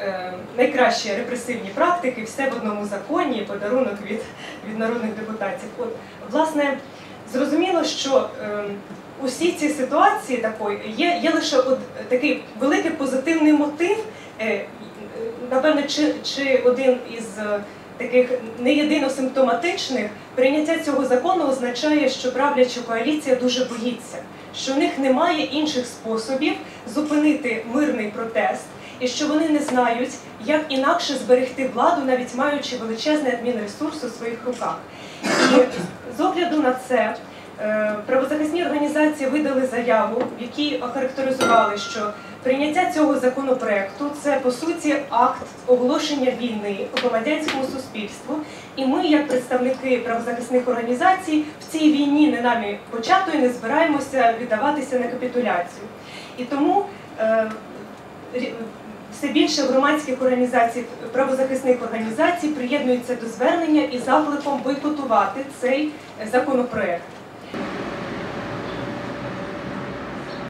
е, найкращі репресивні практики, все в одному законі, подарунок від, від народних депутатів. От, власне, зрозуміло, що е, усі ці ситуації такої є, є лише от такий великий позитивний мотив. Е, напевне, чи, чи один із таких не єдино симптоматичних прийняття цього закону означає, що правляча коаліція дуже боїться, що в них немає інших способів зупинити мирний протест, і що вони не знають, як інакше зберегти владу, навіть маючи величезний адмінресурс у своїх руках. І з огляду на це. е, Правозахисні організації видали заяву, в якій охарактеризували, що прийняття цього законопроекту це по суті акт оголошення війни громадянському суспільству. І ми, як представники правозахисних організацій, в цій війні не нами початої не збираємося віддаватися на капітуляцію. І тому е, все більше громадських організацій, правозахисних організацій приєднуються до звернення і закликом бойкотувати цей законопроект.